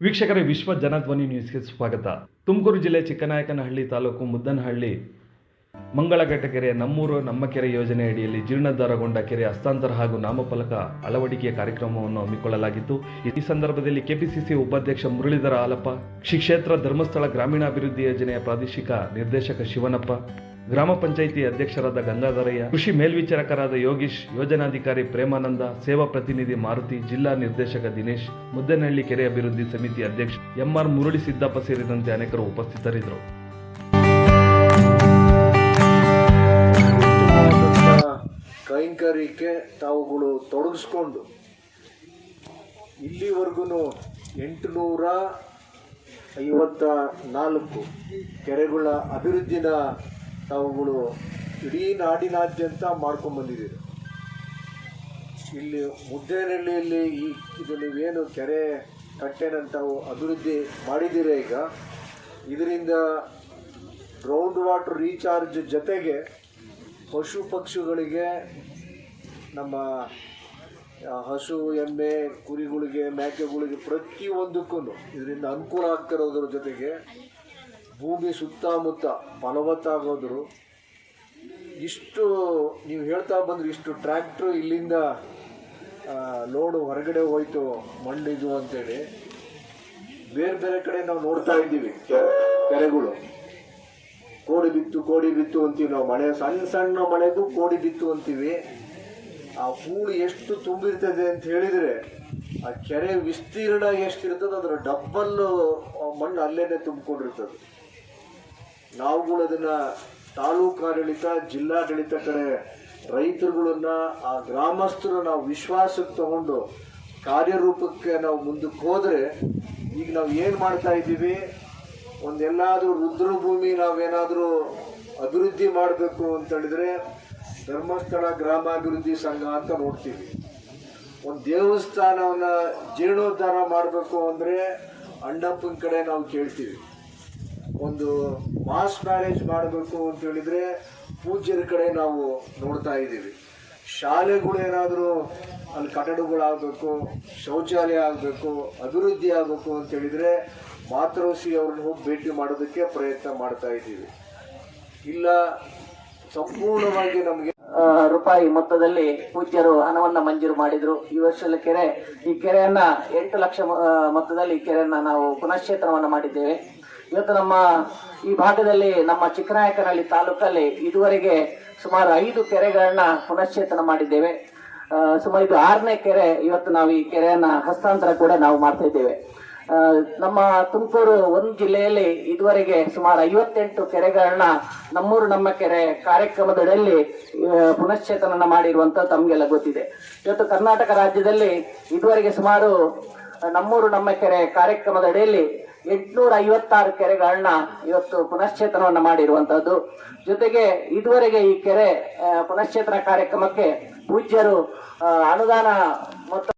ವೀಕ್ಷಕರೇ, ವಿಶ್ವ ಜನಧ್ವನಿ ನ್ಯೂಸ್ಗೆ ಸ್ವಾಗತ. ತುಮಕೂರು ಜಿಲ್ಲೆ ಚಿಕ್ಕನಾಯಕನಹಳ್ಳಿ ತಾಲೂಕು ಮುದ್ದನಹಳ್ಳಿ ಮಂಗಳಘಟ್ಟ ಕೆರೆ ನಮ್ಮೂರು ನಮ್ಮ ಕೆರೆ ಯೋಜನೆ ಅಡಿಯಲ್ಲಿ ಜೀರ್ಣೋದ್ಧಾರಗೊಂಡ ಕೆರೆ ಹಸ್ತಾಂತರ ಹಾಗೂ ನಾಮಫಲಕ ಅಳವಡಿಕೆಯ ಕಾರ್ಯಕ್ರಮವನ್ನು ಹಮ್ಮಿಕೊಳ್ಳಲಾಗಿತ್ತು. ಈ ಸಂದರ್ಭದಲ್ಲಿ ಕೆಪಿಸಿಸಿ ಉಪಾಧ್ಯಕ್ಷ ಮುರಳೀಧರ ಆಲಪ್ಪ ಶ್ರೀ ಕ್ಷೇತ್ರ ಧರ್ಮಸ್ಥಳ ಗ್ರಾಮೀಣಾಭಿವೃದ್ಧಿ ಯೋಜನೆಯ ಪ್ರಾದೇಶಿಕ ನಿರ್ದೇಶಕ ಶಿವನಪ್ಪ ಗ್ರಾಮ ಪಂಚಾಯಿತಿ ಅಧ್ಯಕ್ಷರಾದ ಗಂಗಾಧರಯ್ಯ, ಕೃಷಿ ಮೇಲ್ವಿಚಾರಕರಾದ ಯೋಗೀಶ್, ಯೋಜನಾಧಿಕಾರಿ ಪ್ರೇಮಾನಂದ, ಸೇವಾ ಪ್ರತಿನಿಧಿ ಮಾರುತಿ, ಜಿಲ್ಲಾ ನಿರ್ದೇಶಕ ದಿನೇಶ್, ಮುದ್ದನಹಳ್ಳಿ ಕೆರೆ ಅಭಿವೃದ್ಧಿ ಸಮಿತಿ ಅಧ್ಯಕ್ಷ ಎಂಆರ್ ಮುರುಳಿ ಸಿದ್ದಪ್ಪ ಸೇರಿದಂತೆ ಅನೇಕರು ಉಪಸ್ಥಿತರಿದ್ದರು. ಕೈಂಕರಿಕೆ ತಾವುಗಳು ತೊಡಗಿಸ್ಕೊಂಡು ಇಲ್ಲಿವರೆಗೂ ಎಂಟುನೂರ ಐವತ್ತ ನಾಲ್ಕು ಕೆರೆಗಳ ಅಭಿವೃದ್ಧಿನ ತಾವುಗಳು ಇಡೀ ನಾಡಿನಾದ್ಯಂತ ಮಾಡ್ಕೊಂಡ್ಬಂದಿದ್ದೀರಿ ಇಲ್ಲಿ ಮುದ್ದೇನಹಳ್ಳಿಯಲ್ಲಿ ಈ ಇದು ನೀವೇನು ಕೆರೆ ಕಟ್ಟೆನಂತವು ತಾವು ಅಭಿವೃದ್ಧಿ ಮಾಡಿದ್ದೀರ ಈಗ? ಇದರಿಂದ ಗ್ರೌಂಡ್ ವಾಟರ್ ರೀಚಾರ್ಜ್ ಜೊತೆಗೆ ಪಶು ಪಕ್ಷಿಗಳಿಗೆ ನಮ್ಮ ಹಸು, ಎಮ್ಮೆ, ಕುರಿಗಳಿಗೆ, ಮೇಕೆಗಳಿಗೆ ಪ್ರತಿಯೊಂದಕ್ಕೂ ಇದರಿಂದ ಅನುಕೂಲ ಆಗ್ತಿರೋದ್ರ ಜೊತೆಗೆ ಭೂಮಿ ಸುತ್ತಮುತ್ತ ಫಲವತ್ತಾಗೋದ್ರು ಇಷ್ಟು ನೀವು ಹೇಳ್ತಾ ಬಂದರೆ, ಇಷ್ಟು ಟ್ರ್ಯಾಕ್ಟ್ರು ಇಲ್ಲಿಂದ ಲೋಡು ಹೊರಗಡೆ ಹೋಯಿತು ಮಣ್ಣಿದು ಅಂತೇಳಿ. ಬೇರೆ ಬೇರೆ ಕಡೆ ನಾವು ನೋಡ್ತಾ ಇದ್ದೀವಿ ಕೆರೆಗಳು. ಕೋಡಿ ಬಿತ್ತು ಕೋಡಿ ಬಿತ್ತು ಅಂತೀವಿ ನಾವು ಮಳೆ ಸಣ್ಣ ಸಣ್ಣ ಮಳೆಗೂ ಕೋಡಿ ಬಿತ್ತು ಅಂತೀವಿ. ಆ ಹೂಳು ಎಷ್ಟು ತುಂಬಿರ್ತದೆ ಅಂತ ಹೇಳಿದರೆ, ಆ ಕೆರೆ ವಿಸ್ತೀರ್ಣ ಎಷ್ಟಿರ್ತದೆ ಅದರ ಡಬ್ಬಲ್ಲು ಮಣ್ಣು ಅಲ್ಲೇನೆ ತುಂಬಿಕೊಂಡಿರ್ತದೆ. ನಾವುಗಳು ಅದನ್ನು ಆಡಳಿತ, ಜಿಲ್ಲಾಡಳಿತ ಕಡೆ ರೈತರುಗಳನ್ನು, ಆ ಗ್ರಾಮಸ್ಥರು ನಾವು ವಿಶ್ವಾಸಕ್ಕೆ ತಗೊಂಡು ಕಾರ್ಯರೂಪಕ್ಕೆ ನಾವು ಮುಂದಕ್ಕೆ ಹೋದರೆ ಈಗ ನಾವು ಏನು ಮಾಡ್ತಾ ಇದ್ದೀವಿ? ಒಂದೆಲ್ಲಾದರೂ ರುದ್ರಭೂಮಿ ನಾವೇನಾದರೂ ಅಭಿವೃದ್ಧಿ ಮಾಡಬೇಕು ಅಂತ ಹೇಳಿದ್ರೆ ಧರ್ಮಸ್ಥಳ ಗ್ರಾಮಾಭಿವೃದ್ಧಿ ಸಂಘ ಅಂತ ನೋಡ್ತೀವಿ. ಒಂದು ದೇವಸ್ಥಾನವನ್ನ ಜೀರ್ಣೋದ್ಧಾರ ಮಾಡಬೇಕು ಅಂದರೆ ಅಣ್ಣಪ್ಪನ ಕಡೆ ನಾವು ಕೇಳ್ತೀವಿ. ಒಂದು ಮಾಸ್ ಮ್ಯಾರೇಜ್ ಮಾಡಬೇಕು ಅಂತ ಹೇಳಿದ್ರೆ ಪೂಜ್ಯರ ಕಡೆ ನಾವು ನೋಡ್ತಾ ಇದ್ದೀವಿ. ಶಾಲೆಗಳು ಏನಾದರೂ ಅಲ್ಲಿ ಕಟ್ಟಡಗಳಾಗಬೇಕು, ಶೌಚಾಲಯ ಆಗಬೇಕು, ಅಭಿವೃದ್ಧಿ ಆಗಬೇಕು ಅಂತ ಹೇಳಿದ್ರೆ ಮಾತೃಶ್ರೀ ಅವ್ರನ್ನ ಹೋಗಿ ಭೇಟಿ ಮಾಡೋದಕ್ಕೆ ಪ್ರಯತ್ನ ಮಾಡ್ತಾ ಇದ್ದೀವಿ. ಇಲ್ಲ, ಸಂಪೂರ್ಣವಾಗಿ ನಮಗೆ ರೂಪಾಯಿ ಮೊತ್ತದಲ್ಲಿ ಪೂಜ್ಯರು ಹಣವನ್ನು ಮಂಜೂರು ಮಾಡಿದ್ರು. ಈ ವರ್ಷದ ಕೆರೆ, ಈ ಕೆರೆಯನ್ನು ಎಂಟು ಲಕ್ಷ ಮೊತ್ತದಲ್ಲಿ ಈ ಕೆರೆಯನ್ನು ನಾವು ಪುನಶ್ಚೇತನವನ್ನ ಮಾಡಿದ್ದೇವೆ. ಇವತ್ತು ನಮ್ಮ ಈ ಭಾಗದಲ್ಲಿ ನಮ್ಮ ಚಿಕ್ಕನಾಯಕನಹಳ್ಳಿ ತಾಲೂಕಲ್ಲಿ ಇದುವರೆಗೆ ಸುಮಾರು ಐದು ಕೆರೆಗಳನ್ನ ಪುನಶ್ಚೇತನ ಮಾಡಿದ್ದೇವೆ. ಸುಮಾರು ಇದು ಆರನೇ ಕೆರೆ ಇವತ್ತು ನಾವು ಈ ಕೆರೆಯನ್ನ ಹಸ್ತಾಂತರ ಕೂಡ ನಾವು ಮಾಡ್ತಾ ಇದ್ದೇವೆ. ನಮ್ಮ ತುಮಕೂರು ಒಂದು ಜಿಲ್ಲೆಯಲ್ಲಿ ಇದುವರೆಗೆ ಸುಮಾರು ಐವತ್ತೆಂಟು ಕೆರೆಗಳನ್ನ ನಮ್ಮೂರು ನಮ್ಮ ಕೆರೆ ಕಾರ್ಯಕ್ರಮದಡಿಯಲ್ಲಿ ಪುನಶ್ಚೇತನ ಮಾಡಿರುವಂತ ತಮಗೆಲ್ಲ ಗೊತ್ತಿದೆ. ಇವತ್ತು ಕರ್ನಾಟಕ ರಾಜ್ಯದಲ್ಲಿ ಇದುವರೆಗೆ ಸುಮಾರು ನಮ್ಮೂರು ನಮ್ಮ ಕೆರೆ ಕಾರ್ಯಕ್ರಮದ ಅಡಿಯಲ್ಲಿ ಎಂಟುನೂರ ಐವತ್ತಾರು ಕೆರೆಗಳನ್ನ ಇವತ್ತು ಪುನಶ್ಚೇತನವನ್ನ ಮಾಡಿರುವಂತಹದ್ದು. ಜೊತೆಗೆ ಇದುವರೆಗೆ ಈ ಕೆರೆ ಪುನಶ್ಚೇತನ ಕಾರ್ಯಕ್ರಮಕ್ಕೆ ಪೂಜ್ಯರು ಅನುದಾನ ಮೊತ್ತ